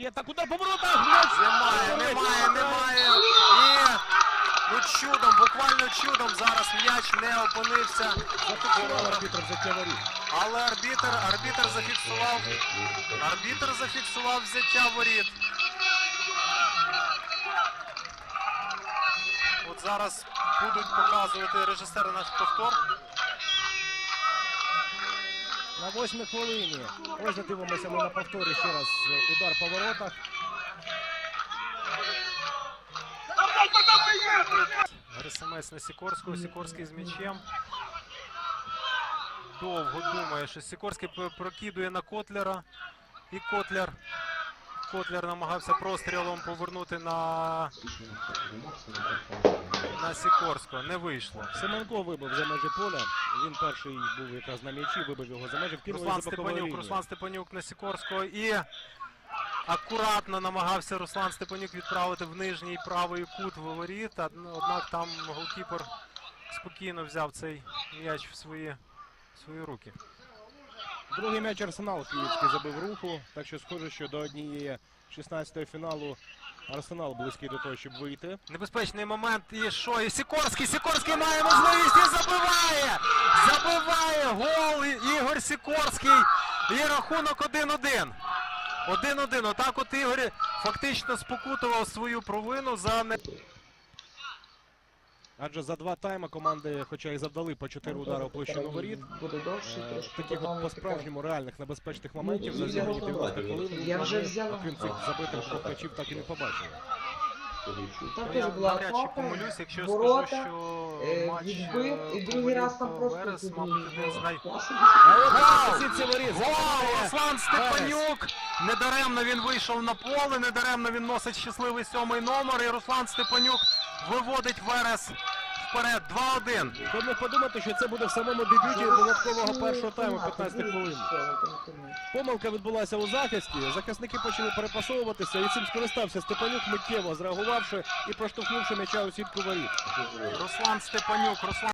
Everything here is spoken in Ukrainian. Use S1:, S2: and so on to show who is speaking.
S1: Є так удар по воротах.
S2: Немає, немає, немає. І ну чудом, буквально чудом зараз м'яч не опинився.
S1: Арбітр взяття воріт.
S2: Але арбітр, арбітр зафіксував. Арбітр зафіксував взяття воріт. От зараз будуть показувати режисери наш повтор.
S1: На восьмій хвилині. Ось дивимося ми на повторі ще раз е, удар по воротах.
S2: РСМС на Сікорського. Сікорський з м'ячем. Довго думає, що Сікорський прокидує на Котлера. І Котлер. Котлер намагався прострілом повернути на, на Сікорського. Не вийшло.
S1: Семенко вибив за межі поля. Він перший був якраз на м'ячі, вибив його за межі,
S2: Руслан
S1: за бокову
S2: Степанюк,
S1: лінію.
S2: Руслан Степанюк на Сікорського і акуратно намагався Руслан Степанюк відправити в нижній правий кут воріт. од- Однак там голкіпер спокійно взяв цей м'яч в свої, в свої руки.
S1: Другий м'яч Арсенал Київський забив руку, так що схоже, що до однієї 16-ї фіналу Арсенал близький до того, щоб вийти.
S2: Небезпечний момент. І що? І Сікорський. Сікорський має можливість і забиває! Забиває гол Ігор Сікорський. І рахунок 1-1. 1-1. Отак от Ігор фактично спокутував свою провину за не.
S1: Адже за два тайми команди, хоча й завдали по 4 удари у площину воріт,
S3: Буде довше,
S1: е,
S3: трошки
S1: таких от по-справжньому реальних небезпечних моментів за зіграні 90 хвилин.
S3: я вже взяла.
S1: Окрім цих забитих м'ячів, так і не побачили.
S3: Там теж була атака,
S2: якщо
S3: ворота, е,
S2: матч
S3: відбив, і
S2: е,
S3: другий раз там просто
S2: Верес,
S3: туди
S2: мабуть, один з най...
S3: класно.
S1: А от
S2: Гол!
S1: позиція воріт
S2: Гол!
S1: забиває.
S2: Руслан Степанюк! Недаремно він вийшов на поле, недаремно він носить щасливий сьомий номер. І Руслан Степанюк виводить Верес вперед. 2-1.
S1: Хто б міг подумати, що це буде в самому дебюті додаткового першого тайму 15 хвилин. Помилка відбулася у захисті. Захисники почали перепасовуватися, і цим скористався Степанюк, миттєво зреагувавши і проштовхнувши м'яча у сітку воріт.
S2: Руслан Степанюк. Руслан